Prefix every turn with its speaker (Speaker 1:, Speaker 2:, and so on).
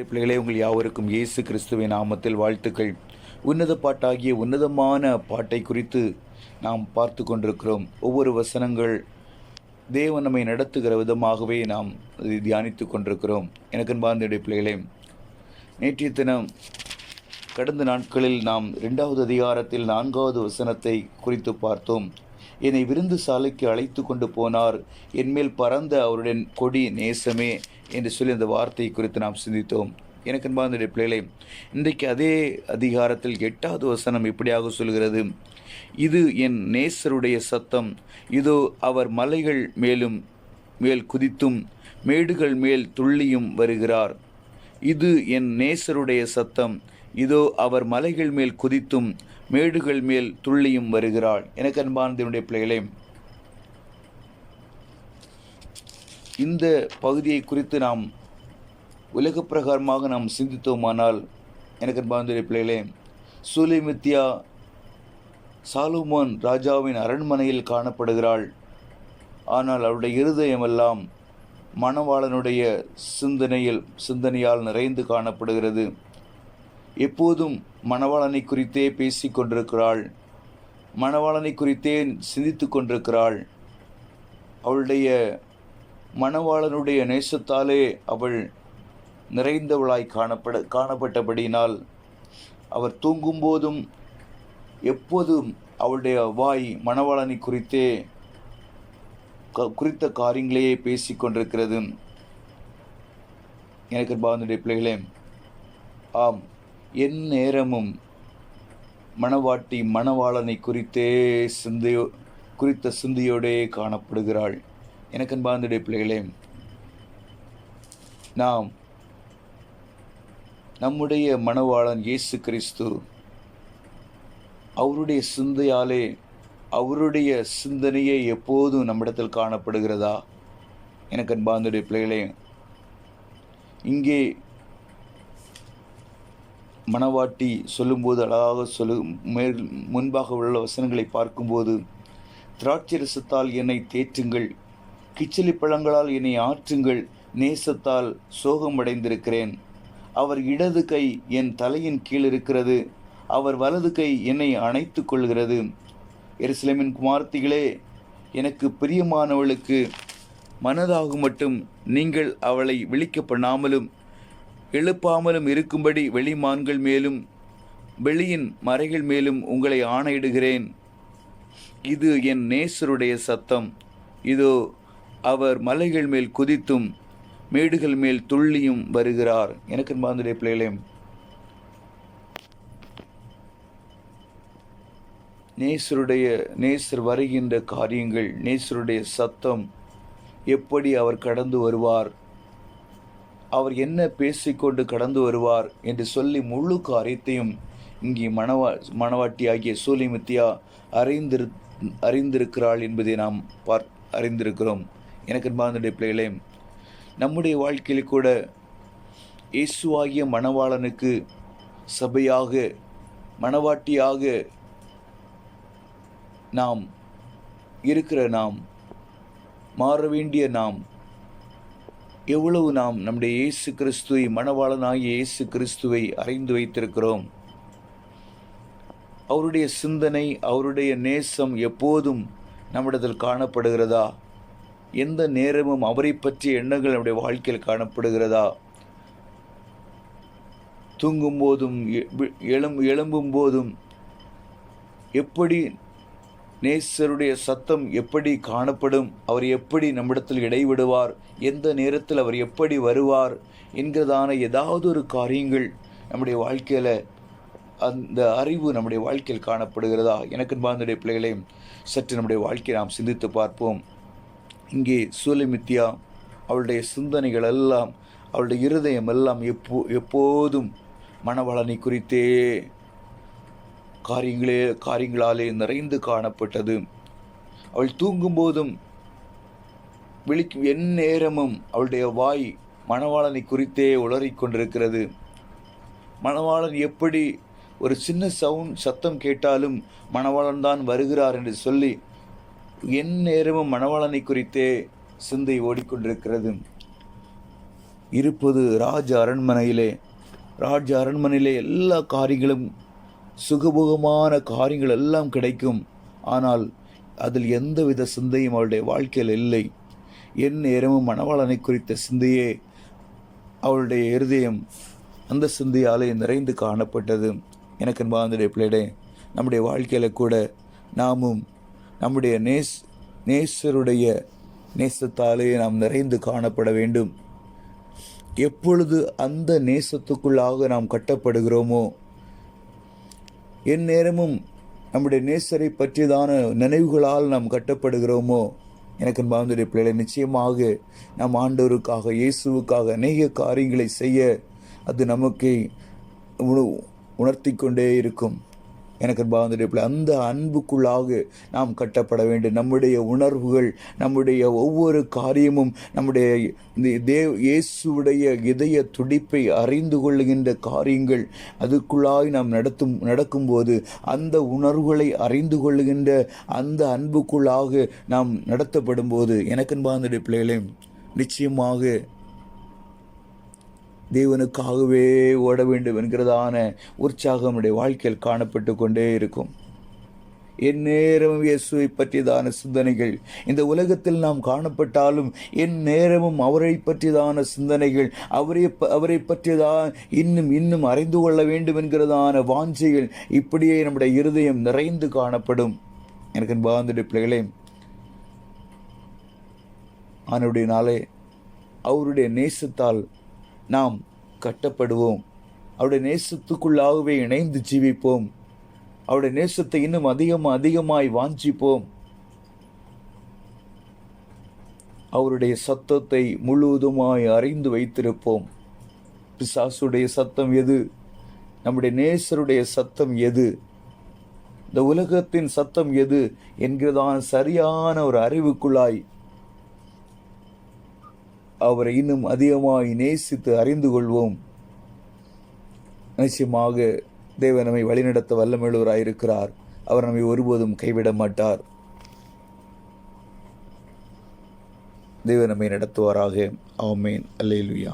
Speaker 1: பிள்ளைகளே உங்கள் யாவருக்கும் இயேசு கிறிஸ்துவின் நாமத்தில் வாழ்த்துக்கள். உன்னத பாட்டாகிய உன்னதமான பாட்டை குறித்து நாம் பார்த்து கொண்டிருக்கிறோம். ஒவ்வொரு வசனங்கள் தேவன் நம்மை நடத்துகிற விதமாகவே நாம் தியானித்து கொண்டிருக்கிறோம். எனக்கு அன்பார்ந்த பிள்ளைகளே நேற்றைய தினம் கடந்த நாட்களில் நாம் இரண்டாவது அதிகாரத்தில் நான்காவது வசனத்தை குறித்து பார்த்தோம். என்னை விருந்து சாலைக்கு அழைத்து கொண்டு போனார். என்மேல் பறந்த அவருடன் கொடி நேசமே என்று சொல்லி அந்த வார்த்தை குறித்து நாம் சிந்தித்தோம். எனக்கு அன்பார்ந்த பிள்ளைகளை இன்றைக்கு அதே அதிகாரத்தில் எட்டாவது வசனம் இப்படியாக சொல்கிறது? இது என் நேசருடைய சத்தம். இதோ அவர் மலைகள் மேலும் மேல் குதித்தும் மேடுகள் மேல் துள்ளியும் வருகிறார். இது என் நேசருடைய சத்தம். இதோ அவர் மலைகள் மேல் குதித்தும் மேடுகள் மேல் துள்ளியும் வருகிறாள். எனக்கு அன்பானதனுடைய பிள்ளைகளே இந்த பகுதியை குறித்து நாம் உலக பிரகாரமாக நாம் சிந்தித்தோமானால் எனக்கு அன்பானதுடைய பிள்ளைகளே சூலிமித்யா சாலுமோன் ராஜாவின் அரண்மனையில் காணப்படுகிறாள். ஆனால் அவருடைய இருதயமெல்லாம் மணவாளனுடைய சிந்தனையில் சிந்தனையால் நிறைந்து காணப்படுகிறது. எப்போதும் மணவாளனை குறித்தே பேசி கொண்டிருக்கிறாள். மணவாளனை குறித்தே சிந்தித்து கொண்டிருக்கிறாள். அவளுடைய மணவாளனுடைய நேசத்தாலே அவள் நிறைந்தவளாய் காணப்பட காணப்பட்டபடியினால் அவர் தூங்கும்போதும் எப்போதும் அவளுடைய வாய் மணவாளனை குறித்தே க- குறித்த காரியங்களையே பேசி கொண்டிருக்கிறது. எனக்கு பாவனுடைய பிள்ளைகளே ஆம். என் நேரமும் மணவாட்டி மணவாளனை குறித்தே சிந்தையோ குறித்த சிந்தையோடே காணப்படுகிறாள். எனக்கு அன்பார்ந்துடைய பிள்ளைகளே நாம் நம்முடைய மணவாளன் இயேசு கிறிஸ்து அவருடைய சிந்தையாலே அவருடைய சிந்தனையே எப்போதும் நம்மிடத்தில் காணப்படுகிறதா? எனக்கு அன்பார்ந்துடைய பிள்ளைகளே இங்கே மணவாட்டி சொல்லும்போது அழகாக சொல்லு மேல் முன்பாக உள்ள வசனங்களை பார்க்கும்போது திராட்சை ரசத்தால் என்னை தேற்றுங்கள் கிச்சிலி பழங்களால் என்னை ஆற்றுங்கள் நேசத்தால் சோகமடைந்திருக்கிறேன் அவர் இடது கை என் தலையின் கீழ் இருக்கிறது அவர் வலது கை என்னை அணைத்து கொள்கிறது. எருசலேமின் குமார்த்திகளே எனக்கு பிரியமானவளுக்கு மனதாகும் மட்டும் நீங்கள் அவளை விழிக்க பண்ணாமலும் எழுப்பாமலும் இருக்கும்படி வெளிமான்கள் மேலும் வெளியின் மறைகள் மேலும் உங்களை ஆணையிடுகிறேன். இது என் நேசருடைய சத்தம். இதோ அவர் மலைகள் மேல் குதித்தும் மேடுகள் மேல் துள்ளியும் வருகிறார். எனக்கு பாந்துடைய பிள்ளைகளே. நேசருடைய நேசர் வருகின்ற காரியங்கள் நேசருடைய சத்தம் எப்படி அவர் கடந்து வருவார்? அவர் என்ன பேசிக்கொண்டு கடந்து வருவார் என்று சொல்லி முழு காரியத்தையும் இங்கே மணவா மணவாட்டியாகிய சூலிமித்தியா அறிந்திரு அறிந்திருக்கிறாள் என்பதை நாம் பார் அறிந்திருக்கிறோம். எனக்கு அன்பார்ந்த பிள்ளைகளே நம்முடைய வாழ்க்கையில் கூட இயேசுவாகிய மணவாளனுக்கு சபையாக மணவாட்டியாக நாம் இருக்கிற நாம் மாற வேண்டிய நாம் எவ்வளவு நாம் நம்முடைய இயேசு கிறிஸ்துவை மணவாளனாகிய இயேசு கிறிஸ்துவை அறிந்து வைத்திருக்கிறோம். அவருடைய சிந்தனை அவருடைய நேசம் எப்போதும் நம்மிடத்தில் காணப்படுகிறதா? எந்த நேரமும் அவரை பற்றிய எண்ணங்கள் நம்முடைய வாழ்க்கையில் காணப்படுகிறதா? தூங்கும் போதும் எழும் எழும்பும் போதும் எப்படி நேசருடைய சத்தம் எப்படி காணப்படும்? அவர் எப்படி நம்மிடத்தில் இடைவிடுவார்? எந்த நேரத்தில் அவர் எப்படி வருவார்? என்கிறதான ஏதாவது ஒரு காரியங்கள் நம்முடைய வாழ்க்கையில் அந்த அறிவு நம்முடைய வாழ்க்கையில் காணப்படுகிறதா? எனக்கு பாந்தடைய பிள்ளைகளையும் சற்று நம்முடைய வாழ்க்கையை நாம் சிந்தித்து பார்ப்போம். இங்கே சூலமித்யா அவளுடைய சிந்தனைகள் எல்லாம் அவளுடைய இருதயம் எல்லாம் எப்போ எப்போதும் மனவளனை குறித்தே காரியங்களே காரியங்களாலே நிறைந்து காணப்பட்டது. அவள் தூங்கும்போதும் விழிக்கும் என் நேரமும் அவளுடைய வாய் மணவாளனை குறித்தே உளறிக்கொண்டிருக்கிறது மணவாளன் எப்படி ஒரு சின்ன சவுண்ட் சத்தம் கேட்டாலும் மணவாளன் தான் வருகிறார் என்று சொல்லி என் நேரமும் மணவாளனை குறித்தே சிந்தை ஓடிக்கொண்டிருக்கிறது. இருப்பது ராஜ அரண்மனையிலே ராஜ அரண்மனையிலே எல்லா காரியங்களும் சுகபோகமான காரியங்கள் எல்லாம் கிடைக்கும். ஆனால் அதில் எந்தவித சிந்தையும் அவளுடைய வாழ்க்கையில் இல்லை. என் நேரமும் மணவாளனை குறித்த சிந்தையே அவளுடைய இருதயம். அந்த சிந்தையாலே நிறைந்து காணப்பட்டது. எனக்கு பாந்துடைய பிள்ளைடே நம்முடைய வாழ்க்கையில் கூட நாமும் நம்முடைய நேஸ் நேசருடைய நேசத்தாலே நாம் நிறைந்து காணப்பட வேண்டும். எப்பொழுது அந்த நேசத்துக்குள்ளாக நாம் கட்டப்படுகிறோமோ என் நேரமும் நம்முடைய நேசரை பற்றியதான நினைவுகளால் நாம் கட்டப்படுகிறோமோ? எனக்கு பாந்துடைய பிள்ளைகளை நிச்சயமாக நம் ஆண்டவருக்காக இயேசுவுக்காக அநேக காரியங்களை செய்ய அது நமக்கு உணர்த்தி கொண்டே இருக்கும். எனக்கு பாந்துடைய பிள்ளை அந்த அன்புக்குள்ளாக நாம் கட்டப்பட வேண்டும். நம்முடைய உணர்வுகள் நம்முடைய ஒவ்வொரு காரியமும் நம்முடைய இந்த தேவ் இயேசுடைய இதய துடிப்பை அறிந்து கொள்ளுகின்ற காரியங்கள் அதுக்குள்ளாய் நாம் நடத்தும் நடக்கும்போது அந்த உணர்வுகளை அறிந்து கொள்ளுகின்ற அந்த அன்புக்குள்ளாக நாம் நடத்தப்படும் போது எனக்கு பாந்துடைய பிள்ளைகளே நிச்சயமாக தேவனுக்காகவே ஓட வேண்டும் என்கிறதான உற்சாகம் நம்முடைய வாழ்க்கையில் காணப்பட்டு கொண்டே இருக்கும். என் நேரமும் இயேசுவை பற்றியதான சிந்தனைகள் இந்த உலகத்தில் நாம் காணப்பட்டாலும் என் நேரமும் அவரை பற்றியதான சிந்தனைகள் அவரை அவரை பற்றியதான் இன்னும் இன்னும் அறிந்து கொள்ள வேண்டும் என்கிறதான வாஞ்சைகள் இப்படியே நம்முடைய இருதயம் நிறைந்து காணப்படும். எனக்கு பாந்துடைய பிள்ளைகளே அவனுடைய நாளே அவருடைய நேசத்தால் நாம் கட்டப்படுவோம். அவருடைய நேசத்துக்குள்ளாகவே இணைந்து ஜீவிப்போம். அவருடைய நேசத்தை இன்னும் அதிகம் அதிகமாய் வாஞ்சிப்போம். அவருடைய சத்தத்தை முழுவதுமாய் அறிந்து வைத்திருப்போம். பிசாசுடைய சத்தம் எது? நம்முடைய நேசருடைய சத்தம் எது? இந்த உலகத்தின் சத்தம் எது? என்கிறதான சரியான ஒரு அறிவுக்குள்ளாய் அவரை இன்னும் அதிகமாய் நேசித்து அறிந்து கொள்வோம். நிச்சயமாக தேவ நம்மை வழிநடத்த வல்லமெழுவராயிருக்கிறார் அவர் நம்மை ஒருபோதும் கைவிட மாட்டார். தேவ நம்மை நடத்துவாராக. ஆமேன். அல்லேலுயா.